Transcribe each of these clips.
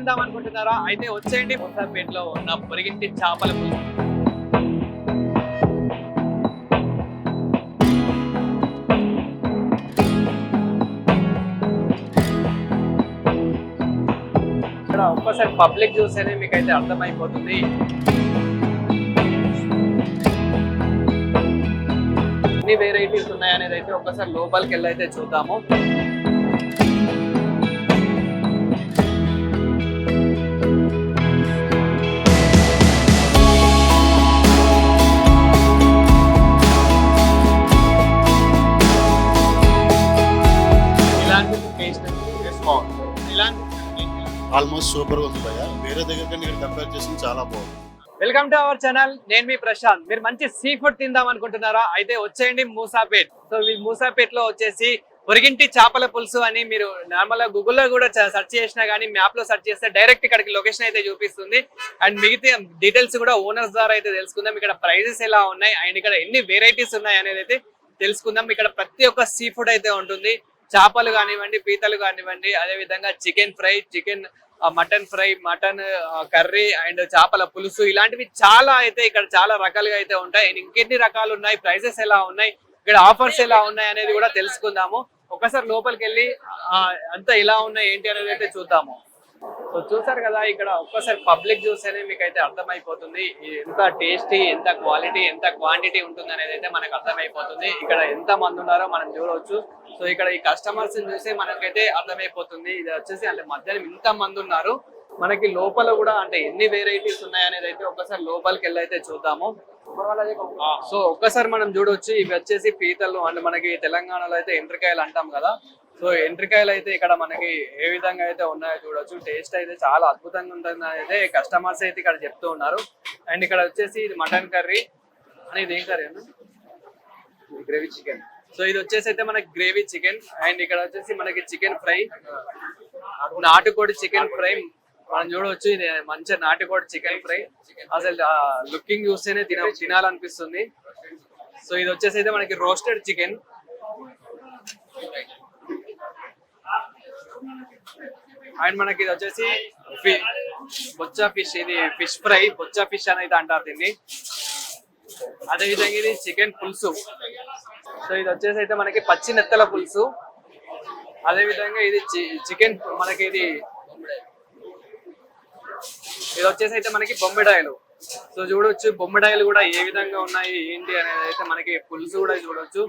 తిందాం అనుకుంటున్నారా? అయితే వచ్చేయండి. ముసాపేటలో ఉన్న పొరిగింటి చేపల పులుసు ఇక్కడ ఒక్కసారి పబ్లిక్ చూస్తేనే మీకు అయితే అర్థమైపోతుంది. ఎన్ని వెరైటీస్ ఉన్నాయనేది అయితే ఒక్కసారి లోపలికి వెళ్ళి అయితే చూద్దాము. ఇలాంటి టేస్ట్ ఇలాంటి ఆల్మోస్ట్ సూపర్ ఉంది భయ్య. వేరే దగ్గర ఇక్కడ కంపేర్ చాలా బాగుంది. వెల్కమ్ టు అవర్ ఛానల్ నేను మీ ప్రశాంత్. మీరు మంచి సీ ఫుడ్ తిందాం అనుకుంటున్నారా? అయితే వచ్చేయండి మూసాపేట్. సో ఈ మూసాపేట్లో వచ్చేసి పొరిగింటి చేపల పులుసు అని మీరు నార్మల్గా గూగుల్లో కూడా సెర్చ్ చేసినా కానీ మ్యాప్లో సెర్చ్ చేస్తే డైరెక్ట్ ఇక్కడికి లొకేషన్ అయితే చూపిస్తుంది. అండ్ మిగతా డీటెయిల్స్ కూడా ఓనర్స్ ద్వారా అయితే తెలుసుకుందాం. ఇక్కడ ప్రైజెస్ ఎలా ఉన్నాయి? అండ్ ఇక్కడ ఎన్ని వెరైటీస్ ఉన్నాయి అనేది అయితే తెలుసుకుందాం. ఇక్కడ ప్రతి ఒక్క సీ ఫుడ్ అయితే ఉంటుంది. చేపలు కానివ్వండి పీతలు కానివ్వండి అదే విధంగా chicken fry chicken mutton fry mutton curry and చేపల పులుసు ఇలాంటివి చాలా అయితే ఇక్కడ చాలా రకాలుగా అయితే ఉంటాయి. And ఇంకెన్ని రకాలు ఉన్నాయి ప్రైసెస్ ఎలా ఉన్నాయి ఇక్కడ ఆఫర్స్ ఎలా ఉన్నాయి అనేది కూడా తెలుసుకుందాము. ఒకసారి లోపలికి వెళ్ళి అంతా ఎలా ఉన్నాయి ఏంటి అనేది అయితే చూద్దాము. సో చూసారు కదా ఇక్కడ ఒక్కసారి పబ్లిక్ చూస్తేనే మీకు అయితే అర్థమైపోతుంది. ఎంత టేస్టీ ఎంత క్వాలిటీ ఎంత క్వాంటిటీ ఉంటుంది అనేది అయితే మనకు అర్థమైపోతుంది. ఇక్కడ ఎంత మంది ఉన్నారో మనం చూడవచ్చు. సో ఇక్కడ ఈ కస్టమర్స్ చూస్తే మనకైతే అర్థమైపోతుంది. ఇది వచ్చేసి అంటే మధ్యాహ్నం ఇంత మంది ఉన్నారు. మనకి లోపల కూడా అంటే ఎన్ని వెరైటీస్ ఉన్నాయి అనేది అయితే ఒకసారి లోపలికి వెళ్ళి అయితే చూద్దాము. సో ఒక్కసారి మనం చూడొచ్చు ఇవి వచ్చేసి పీతలు. అంటే మనకి తెలంగాణలో అయితే ఎండ్రికాయలు అంటాం కదా. సో ఎండ్రికాయలు అయితే ఇక్కడ మనకి ఏ విధంగా అయితే ఉన్నాయో చూడొచ్చు. టేస్ట్ అయితే చాలా అద్భుతంగా ఉంటుంది అయితే కస్టమర్స్ అయితే ఇక్కడ చెప్తూ ఉన్నారు. అండ్ ఇక్కడ వచ్చేసి ఇది మటన్ కర్రీ. అని ఇది ఏం కర్రీ అన్న? గ్రేవీ చికెన్ సో ఇది వచ్చేసి అయితే మనకి గ్రేవీ చికెన్ అండ్ ఇక్కడ వచ్చేసి మనకి చికెన్ ఫ్రై నాటుకోడి చికెన్ ఫ్రై మనం చూడవచ్చు ఇది మంచి నాటుకోడి చికెన్ ఫ్రై అసలు లుకింగ్ చూస్తేనే తిన తినాలనిపిస్తుంది. సో ఇది వచ్చేసి అయితే మనకి రోస్టెడ్ చికెన్ అండ్ మనకి ఇది వచ్చేసి బొచ్చ బొచ్చా ఫిష్ ఇది ఫిష్ ఫ్రై బొచ్చా ఫిష్ అని అంటారు దీన్ని. అదే విధంగా ఇది చికెన్ పులుసు. సో ఇది వచ్చేసి అయితే మనకి పచ్చి నెత్తల పులుసు. అదే విధంగా ఇది చికెన్ మనకి ఇది ఇది వచ్చేసి అయితే మనకి బొమ్మిడాయలు. సో చూడొచ్చు బొమ్మిడాయలు కూడా ఏ విధంగా ఉన్నాయి ఏంటి అనేది అయితే మనకి పులుసు కూడా చూడొచ్చు.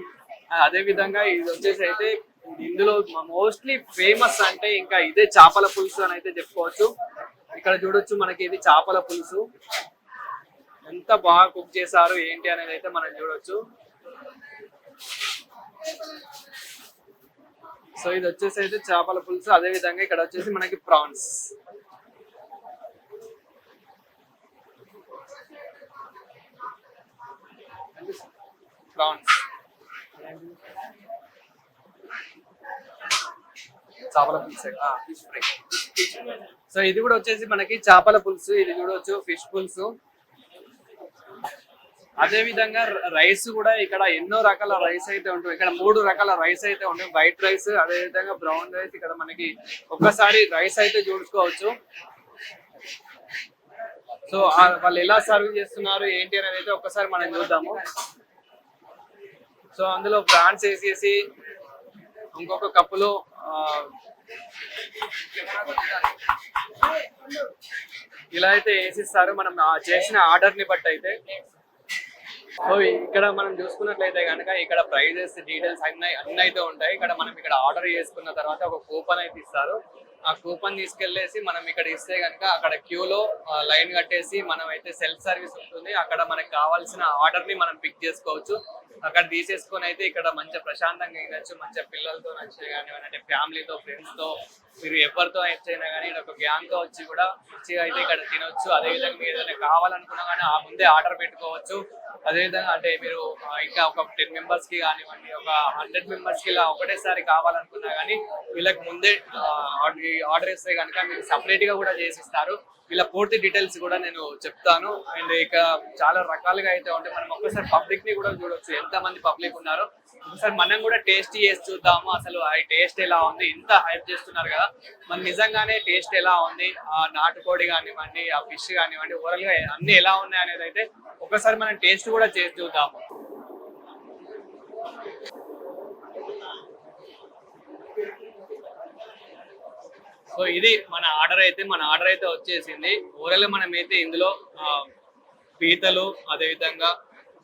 అదే విధంగా ఇది వచ్చేసి అయితే ఇందులో మోస్ట్లీ ఫేమస్ అంటే ఇంకా ఇదే చేపల పులుసు అని అయితే చెప్పుకోవచ్చు. ఇక్కడ చూడొచ్చు మనకి ఇది చేపల పులుసు. ఎంత బాగా కుక్ చేశారు ఏంటి అనేది అయితే మనం చూడొచ్చు. సో ఇది వచ్చేసి అయితే చేపల పులుసు. అదే విధంగా ఇక్కడ వచ్చేసి మనకి ప్రాన్స్ ప్రాన్స్ చేపల పులుసు. ఫిష్ ఫ్రై సో ఇది కూడా వచ్చేసి మనకి చేపల పులుసు ఇది చూడవచ్చు ఫిష్ పులుసు. అదే విధంగా రైస్ కూడా ఇక్కడ ఎన్నో రకాల రైస్ అయితే ఉంటాయి. ఇక్కడ మూడు రకాల రైస్ అయితే ఉంటాయి. వైట్ రైస్ అదే విధంగా బ్రౌన్ రైస్ ఇక్కడ మనకి ఒక్కసారి రైస్ అయితే చూసుకోవచ్చు. సో వాళ్ళు ఎలా సర్వ్ చేస్తున్నారు ఏంటి అనేది అయితే ఒక్కసారి మనం చూద్దాము. సో అందులో బ్రాండ్స్ వేసేసి ఇంకొక కప్పులో ఇలా అయితే వేసిస్తారు. మనం చేసిన ఆర్డర్ని బట్టి అయితే. సో ఇక్కడ మనం చూసుకున్నట్లయితే కనుక ఇక్కడ ప్రైజెస్ డీటెయిల్స్ అన్ని అన్ని అయితే ఉంటాయి. ఇక్కడ మనం ఇక్కడ ఆర్డర్ చేసుకున్న తర్వాత ఒక కూపన్ అయితే ఇస్తారు. ఆ కూపన్ తీసుకెళ్ళేసి మనం ఇక్కడ ఇస్తే కనుక అక్కడ క్యూలో లైన్ కట్టేసి మనం అయితే సెల్ఫ్ సర్వీస్ ఉంటుంది. అక్కడ మనకు కావాల్సిన ఆర్డర్ని మనం పిక్ చేసుకోవచ్చు. అక్కడ తీసేసుకొని అయితే ఇక్కడ మంచిగా ప్రశాంతంగా ఇవ్వచ్చు మంచిగా పిల్లలతో వచ్చే కానీ అంటే ఫ్యామిలీతో ఫ్రెండ్స్తో మీరు ఎవరితో అయినా కానీ ఒక గ్యాంగ్తో వచ్చి కూడా మంచిగా అయితే ఇక్కడ తినొచ్చు. అదే విధంగా మీరు ఏదైనా కావాలనుకున్నా కానీ ఆ ముందే ఆర్డర్ పెట్టుకోవచ్చు. అదేవిధంగా అంటే మీరు ఇంకా ఒక టెన్ మెంబర్స్కి కానివ్వండి ఒక హండ్రెడ్ మెంబర్స్కి ఇలా ఒకటేసారి కావాలనుకున్నా కానీ వీళ్ళకి ముందే ఆర్డర్ ఇస్తే కనుక మీరు సపరేట్గా కూడా చేసి ఇస్తారు వీళ్ళ పూర్తి డీటెయిల్స్ కూడా నేను చెప్తాను. అండ్ ఇక చాలా రకాలుగా అయితే ఉంటాయి మనం ఒక్కసారి పబ్లిక్ని కూడా చూడొచ్చు. ఎంత మంది పబ్లిక్ ఉన్నారు? ఒకసారి మనం కూడా టేస్ట్ చేసి చూద్దాము. అసలు ఆ టేస్ట్ ఎలా ఉంది? ఇంత హైప్ చేస్తున్నారు కదా. మన నిజంగానే టేస్ట్ ఎలా ఉంది? ఆ నాటుకోడి కానివ్వండి ఆ ఫిష్ కానివ్వండి ఓవరాల్గా అన్ని ఎలా ఉన్నాయి అనేది అయితే ఒకసారి మనం టేస్ట్ కూడా చేసి చూద్దాము. సో ఇది మన ఆర్డర్ అయితే మన ఆర్డర్ అయితే వచ్చేసింది. ఓవరాల్ మనం అయితే ఇందులో పీతలు అదేవిధంగా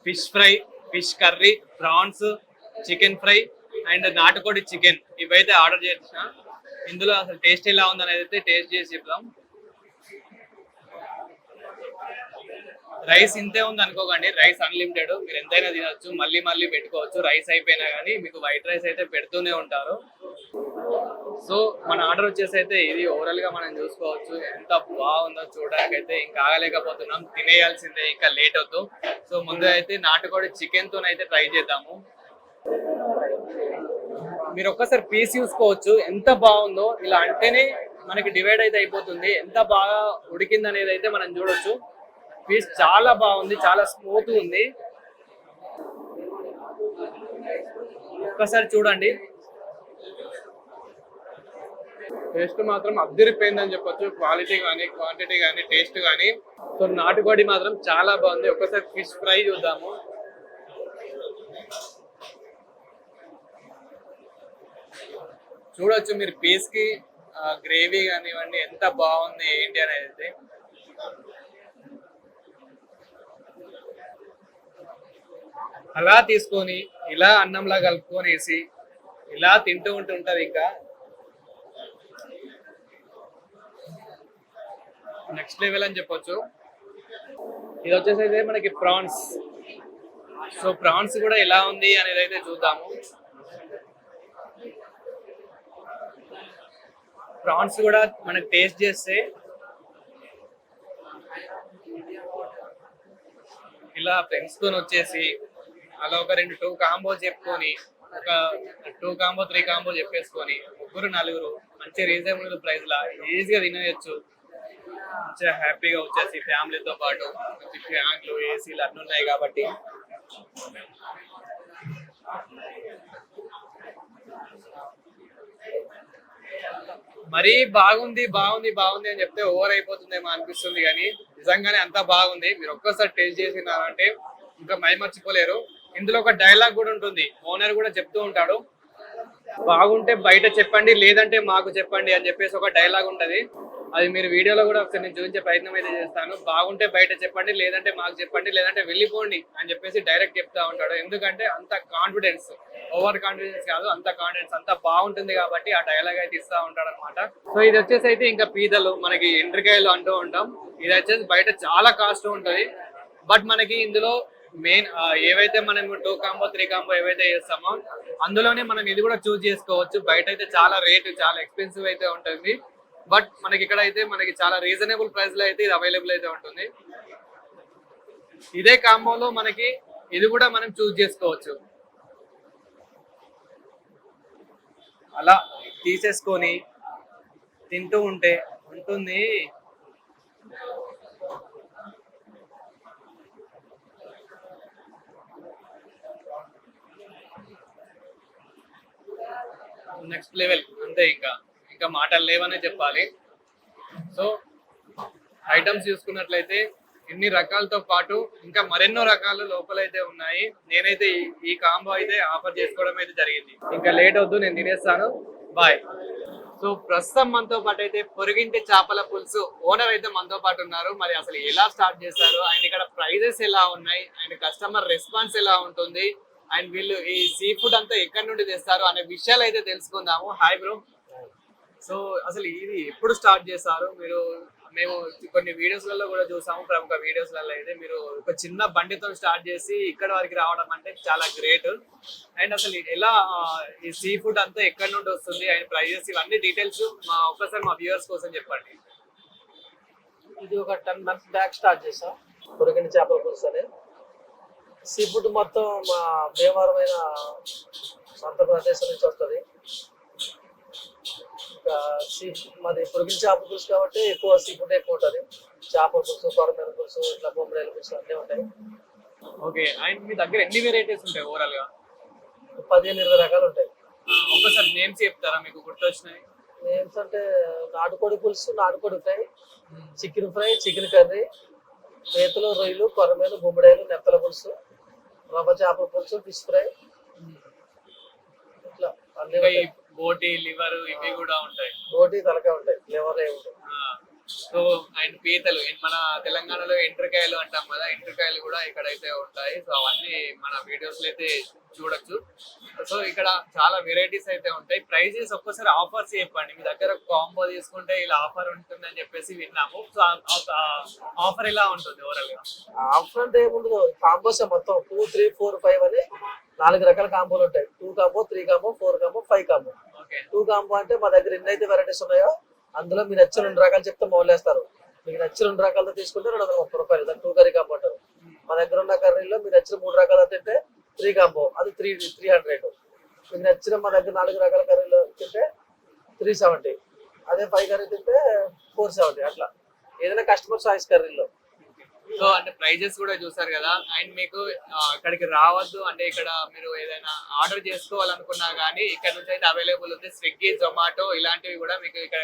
fish fry fish curry prawns chicken fry and నాటుకోడి చికెన్. ఇవైతే ఆర్డర్ చేసిన. ఇందులో అసలు టేస్ట్ ఎలా ఉంది అనేది అయితే టేస్ట్ చేసి చెప్దాం. రైస్ ఇంతే ఉంది అనుకోకండి. రైస్ అన్లిమిటెడ్ మీరు ఎంతైనా తినొచ్చు మళ్ళీ మళ్ళీ పెట్టుకోవచ్చు. రైస్ అయిపోయినా కానీ మీకు వైట్ రైస్ అయితే పెడుతూనే ఉంటారు. సో మన ఆర్డర్ వచ్చేసి అయితే ఇది ఓవరాల్గా మనం చూసుకోవచ్చు. ఎంత బాగుందో చూడడానికి అయితే ఇంకా ఆగలేకపోతున్నాం. తినేయాల్సిందే ఇంకా లేట్ అవుతూ. సో ముందు అయితే నాటుకోడి చికెన్తో అయితే ట్రై చేద్దాము. మీరు ఒక్కసారి పీస్ చూసుకోవచ్చు. ఎంత బాగుందో. ఇలా అంటేనే మనకి డివైడ్ అయితే అయిపోతుంది. ఎంత బాగా ఉడికింది అనేది అయితే మనం చూడొచ్చు. పీస్ చాలా బాగుంది చాలా స్మూత్ ఉంది. ఒక్కసారి చూడండి. టేస్ట్ మాత్రం అద్దరిపోయిందని చెప్పొచ్చు. క్వాలిటీ కానీ క్వాంటిటీ కానీ టేస్ట్ కానీ సో నాటుకోడి మాత్రం చాలా బాగుంది. ఒక్కసారి ఫిష్ ఫ్రై చూద్దాము. చూడొచ్చు మీరు పీస్కి గ్రేవీ కానివ్వండి ఎంత బాగుంది ఏంటి అనేది. అలా తీసుకొని ఇలా అన్నంలా కలుపుకొనేసి ఇలా తింటూ ఉంటుంటది ఇంకా. నెక్స్ట్ లెవెల్ అని చెప్పొచ్చు. ఇది వచ్చేసి అయితే మనకి ప్రాన్స్. సో ప్రాన్స్ కూడా ఎలా ఉంది అనేది అయితే చూద్దాము. ప్రాన్స్ కూడా మనకి టేస్ట్ చేస్తే ఇలా ఫ్రెండ్స్ వచ్చేసి అలా ఒక రెండు టూ కాంబో చెప్పుకొని ఒక టూ కాంబో త్రీ కాంబో చెప్పేసుకొని ముగ్గురు నలుగురు మంచి రీజనబుల్ ప్రైస్ లా ఈజీగా తినేయచ్చు. మంచిగా హ్యాపీగా వచ్చేసి ఫ్యామిలీతో పాటు మంచి ఫ్యాన్లు ఏసీలు అన్నీ ఉన్నాయి కాబట్టి. మరీ బాగుంది బాగుంది బాగుంది అని చెప్తే ఓవర్ అయిపోతుందేమో అనిపిస్తుంది కానీ నిజంగానే అంతా బాగుంది. మీరు ఒక్కసారి టేస్ట్ చేసినారంటే ఇంకా మై మర్చిపోలేరు ఇందులో ఒక డైలాగ్ కూడా ఉంటుంది. ఓనర్ కూడా చెప్తూ ఉంటాడు. బాగుంటే బయట చెప్పండి లేదంటే మాకు చెప్పండి అని చెప్పేసి ఒక డైలాగ్ ఉంటది. అది మీరు వీడియోలో కూడా ఒకసారి నేను చూపించే ప్రయత్నం అయితే చేస్తాను. బాగుంటే బయట చెప్పండి లేదంటే మాకు చెప్పండి లేదంటే వెళ్ళిపోండి అని చెప్పేసి డైరెక్ట్ చెప్తా ఉంటాడు. ఎందుకంటే అంత కాన్ఫిడెన్స్ ఓవర్ కాన్ఫిడెన్స్ కాదు అంత కాన్ఫిడెన్స్ అంత బాగుంటుంది కాబట్టి ఆ డైలాగ్ అయితే ఇస్తా ఉంటాడు అనమాట సో ఇది వచ్చేసి అయితే ఇంకా పీదలు మనకి ఎండ్రికాయలు అంటూ ఉంటాం. ఇది వచ్చేసి బయట చాలా కాస్ట్ ఉంటది. బట్ మనకి ఇందులో మెయిన్ ఏవైతే మనం టూ కాంబో త్రీ కాంబో ఏవైతే చేస్తామో అందులోనే మనం ఇది కూడా చూస్ చేసుకోవచ్చు. బయట అయితే చాలా రేట్ చాలా ఎక్స్పెన్సివ్ అయితే ఉంటుంది. బట్ మనకి ఇక్కడ అయితే మనకి చాలా రీజనబుల్ ప్రైస్లో అయితే ఇది అవైలబుల్ అయితే ఉంటుంది. ఇదే కాంబోలో మనకి ఇది కూడా మనం చూస్ చేసుకోవచ్చు. అలా తీసేసుకొని తింటూ ఉంటే ఉంటుంది. నెక్స్ట్ లెవెల్ అంతే ఇంకా. ఇంకా మాటలు లేవనే చెప్పాలి. సో ఐటమ్స్ చూసుకున్నట్లయితే ఇన్ని రకాలతో పాటు ఇంకా మరెన్నో రకాలు లోపలైతే ఉన్నాయి. నేనైతే ఈ- కాంబో అయితే ఆఫర్ చేసుకోవడం అయితే జరిగింది. ఇంకా లేట్ అవుతూ నేను తినేస్తాను. బాయ్ సో ప్రస్తుతం మనతో పాటు అయితే పొరుగింటి చేపల పులుసు ఓనర్ అయితే మనతో పాటు ఉన్నారు. మరి అసలు ఎలా స్టార్ట్ చేశారు అండ్ ఇక్కడ ప్రైజెస్ ఎలా ఉన్నాయి? అండ్ కస్టమర్ రెస్పాన్స్ ఎలా ఉంటుంది? అండ్ వీళ్ళు ఈ సీ ఫుడ్ అంతా ఎక్కడి నుండి తెస్తారు? అనే విషయాలు అయితే తెలుసుకుందాము. హాయ్ బ్రో సో అసలు ఇది ఎప్పుడు స్టార్ట్ చేశారు? మీరు మేము కొన్ని వీడియోస్లలో కూడా చూసాము ప్రముఖ వీడియోస్లలో అయితే మీరు ఒక చిన్న బండితో స్టార్ట్ చేసి ఇక్కడ వరకు రావడం అంటే చాలా గ్రేట్. అండ్ అసలు ఎలా ఈ సీ ఫుడ్ అంతా ఎక్కడి నుండి వస్తుంది? అండ్ ప్రైజెస్ ఇవన్నీ డీటెయిల్స్ మా ఒక్కసారి మా వ్యూవర్స్ కోసం చెప్పండి. ఇది ఒక టెన్ మంత్స్ బ్యాక్ స్టార్ట్ చేసాం పొరగని చేపల పులుసు సీ ఫుడ్ మొత్తం మా భీమవరమైన సొంత ప్రదేశం నుంచి వస్తుంది. సీ మాది పొడిగిన చేప పులుసు కాబట్టి ఎక్కువ సీ ఫుడ్ ఎక్కువ ఉంటుంది. చేప పులుసు కొరమీన పులుసు ఇట్లా బొమ్మడేల పులుసు అన్నీ ఉంటాయి. ఓకే అండ్ మీ దగ్గర ఎన్ని వెరైటీస్ ఉంటాయి ఓవరాల్గా పదిహేను ఇరవై రకాలు ఉంటాయి. ఒక్కసారి నేమ్స్ చెప్తారా మీకు గుర్తొచ్చినాయి నేమ్స్ అంటే నాటుకోడి పులుసు నాటుకోడి fry chicken fry chicken curry పీతలు రొయ్యలు కొరమేలు బొమ్మడేలు నెత్తల పులుసు రవ్వ చేపల పులుసు ఫిష్ ఫ్రై. ఇట్లా అన్ని. బోటి లివర్ ఇవి కూడా ఉంటాయి. రోటీ తలకాయ ఉంటాయి. ఫ్లేవర్ అయి ఉంటాయి. సో అండ్ పీతలు. మన తెలంగాణలో ఎంట్రకాయలు అంటాం కదా ఎంట్రకాయలు కూడా ఇక్కడ అయితే ఉంటాయి. సో అవన్నీ మన వీడియోస్ అయితే చూడొచ్చు. సో ఇక్కడ చాలా వెరైటీస్ అయితే ఉంటాయి. ప్రైజెస్ ఒక్కసారి ఆఫర్స్ చెప్పండి మీ దగ్గర కాంబో తీసుకుంటే ఇలా ఆఫర్ ఉంటుందని చెప్పేసి విన్నాము. సో ఆఫర్ ఎలా ఉంటుంది ఓవరాల్గా? ఆఫర్ అంటే ఏముండదు. కాంబోస్ మొత్తం టూ త్రీ ఫోర్ ఫైవ్ అని నాలుగు రకాల కాంబోలు ఉంటాయి. Two combo three combo four combo five combo. Two combo అంటే మా దగ్గర ఎన్ని అయితే వెరైటీస్ ఉన్నాయో అందులో మీరు నచ్చిన రెండు రకాలు చెప్తే మౌలేస్తారు మీకు నచ్చిన రెండు రకాలతో తీసుకుంటే రెండు వందల ముప్పై రూపాయలు. దాన్ని టూ కర్రీ కాంబో అంటారు. మా దగ్గర ఉన్న కర్రీలో మీరు నచ్చిన మూడు రకాలు తింటే త్రీ కాంబో. అది త్రీ త్రీ హండ్రెడ్ మీకు నచ్చిన మా దగ్గర నాలుగు రకాల కర్రీలు తింటే త్రీ సెవెంటీ అదే ఫైవ్ కర్రీ తింటే ఫోర్ సెవెంటీ అట్లా. ఏదైనా కస్టమర్ చాయిస్ కర్రీలో సో అంటే ప్రైజెస్ కూడా చూసారు కదా. అండ్ మీకు ఇక్కడికి రావద్దు అంటే ఇక్కడ మీరు ఏదైనా ఆర్డర్ చేసుకోవాలనుకున్నా కానీ ఇక్కడ నుంచి అయితే అవైలబుల్ ఉంది. స్విగ్గీ జొమాటో ఇలాంటివి కూడా మీకు ఇక్కడ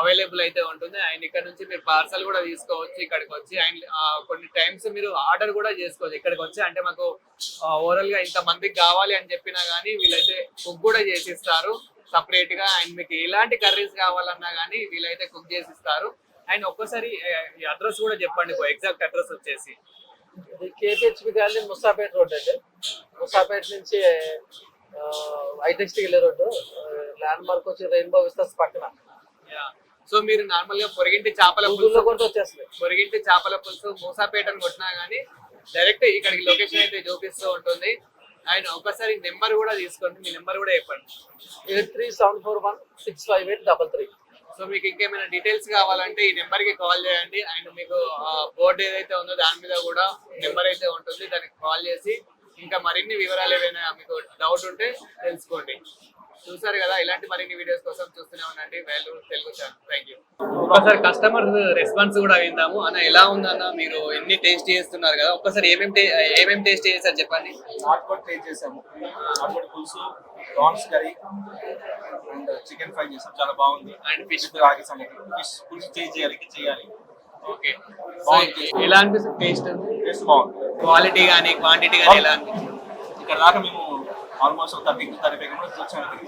అవైలబుల్ అయితే ఉంటుంది. అండ్ ఇక్కడ నుంచి మీరు పార్సల్ కూడా తీసుకోవచ్చు ఇక్కడికి వచ్చి అండ్ కొన్ని టైమ్స్ మీరు ఆర్డర్ కూడా చేసుకోవచ్చు ఇక్కడికి వచ్చి అంటే మాకు ఓవరాల్గా ఇంత మందికి కావాలి అని చెప్పినా కానీ వీళ్ళైతే కుక్ కూడా చేసిస్తారు సపరేట్గా అండ్ మీకు ఎలాంటి కర్రీస్ కావాలన్నా కానీ వీళ్ళైతే కుక్ చేసిస్తారు. అండ్ ఒక్కసారి అడ్రస్ కూడా చెప్పండి ఎగ్జాక్ట్ అడ్రస్ వచ్చేసి. ఇది కేపీహెచ్పి కాలనీ ముసాపేట రోడ్ అండి. ముసాపేట నుంచి ఐటెక్స్కి వెళ్ళే రోడ్డు. ల్యాండ్ మార్క్ వచ్చి రెయిన్బో విస్తాస్ పక్కన. సో మీరు నార్మల్గా పొరిగింటి చేపల పులుసు కొంటే వచ్చేస్తుంది. పొరిగింటి చేపల పులుసు మూసాపేటని కొట్టినా గానీ డైరెక్ట్ ఇక్కడికి లొకేషన్ అయితే చూపిస్తూ ఉంటుంది. అండ్ ఒకసారి నెంబర్ కూడా తీసుకోండి మీ నెంబర్ కూడా చెప్పండి. Eight three seven four one six five eight double three. So మీకు ఇంకేమైనా డీటెయిల్స్ కావాలంటే ఈ నెంబర్కి కాల్ చేయండి. అండ్ మీకు బోర్డు ఏదైతే ఉందో దాని మీద కూడా నెంబర్ అయితే ఉంటుంది. దానికి కాల్ చేసి ఇంకా మరిన్ని వివరాలు ఏమైనా మీకు డౌట్ ఉంటే తెలుసుకోండి. చూసారు కదా ఇలాంటి మరిన్ని వీడియోస్ కోసం చూస్తూనే ఉండండి. వేలు తెలుగు ఛానల్ థ్యాంక్ యూ ఒక్కసారి కస్టమర్ రెస్పాన్స్ కూడా విందాము అన్న ఎలా ఉందన్న మీరు ఎన్ని టేస్ట్ చేస్తున్నారు కదా? ఒక్కసారి ఏమేమి ఏమేమి టేస్ట్ చేశారు చెప్పండి? నాటుకోడి ట్రై చేసాము నాటుకోడి పులుసు prawns curry and chicken fry చేసాం చాలా బాగుంది. అండ్ ఫిష్ రాగి సంగతి. ఫిష్ పులుసు చేసి చేయాలి ఇంకా చేయాలి. ఓకే బాగుంది. ఎలా అనిపిస్తుంది టేస్ట్ టేస్ట్ బాగుంది. క్వాలిటీ కానీ క్వాంటిటీ కానీ ఎలా అనిపించింది? ఇక్కడ దాకా మేము almost thirty to thirty five kilometres ఇక్కడికి.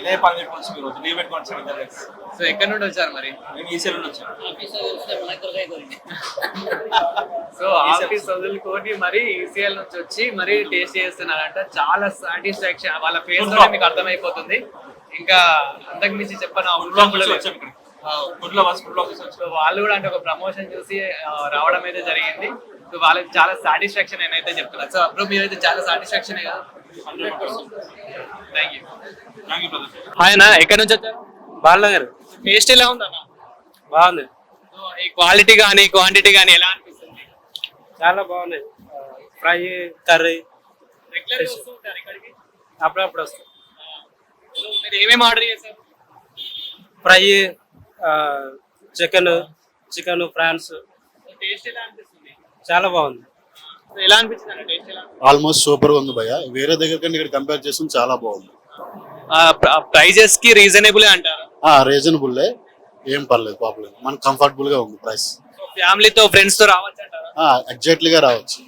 ఇదే పని పెట్టుకోవచ్చు మీరు రోజు లీవ్ కలిసి. సో ఎక్కడి నుండి వచ్చారు మరి? మేము ఈసీఎల్ నుండి వచ్చాము సో ఆఫీస్ వదులుకొని మరి ఈసీఎల్ నుంచి వచ్చి మరి టేస్ట్ చేస్తున్నారంట. చాలా సాటిస్ఫాక్షన్ వాళ్ళ ఫేస్లో మీకు అర్థమైపోతుంది. ఇంకా అంతకు మించి చెప్పను ఫుడ్ బ్లాక్ చూసి వచ్చాము ఇక్కడికి. ఫుడ్లో ఫుడ్ బ్లాక్ చూసి సో వచ్చాము వాళ్ళు కూడా అంటే ఒక ప్రమోషన్ చూసి రావడం అయితే జరిగింది. సో వాళ్ళకి చాలా సాటిస్ఫాక్షన్ నేనైతే చెప్తున్నా. సో అప్పుడు మీరైతే చాలా సాటిస్ఫాక్షన్ కదా. Thank you thank you brother hi అన్న ఎక్కడి నుంచి వచ్చారు బాలనగర్. టేస్ట్ ఎలా ఉందన్న? బాగుంది. సో ఈ క్వాలిటీ కానీ క్వాంటిటీ కానీ ఎలా అనిపిస్తుంది? చాలా బాగున్నాయి ఫ్రై కర్రీ రెగ్యులర్ వస్తూ ఉంటారు ఇక్కడికి? అప్పుడప్పుడు సో మీరు ఏమేమి ఆర్డర్ చేశారు? Fry chicken chicken prawns. Taste ఎలా అనిపిస్తుంది? చాలా బాగుంది. ఎలా అనిపించింది ఆల్మోస్ట్ సూపర్గా ఉంది భయ్య. వేరే దగ్గర కన్నా ఇక్కడ కంపేర్ చేస్తే చాలా బాగుంది. ప్రైజెస్కి రీజనబుల్ అంటారు? రీజనబుల్ ఏం పర్లేదు ప్రాబ్లం మనకు కంఫర్టబుల్గా ఉంది ప్రైస్. ఫ్యామిలీతో ఫ్రెండ్స్తో రావచ్చు అంటారా ఎగ్జాక్ట్లీగా రావచ్చు.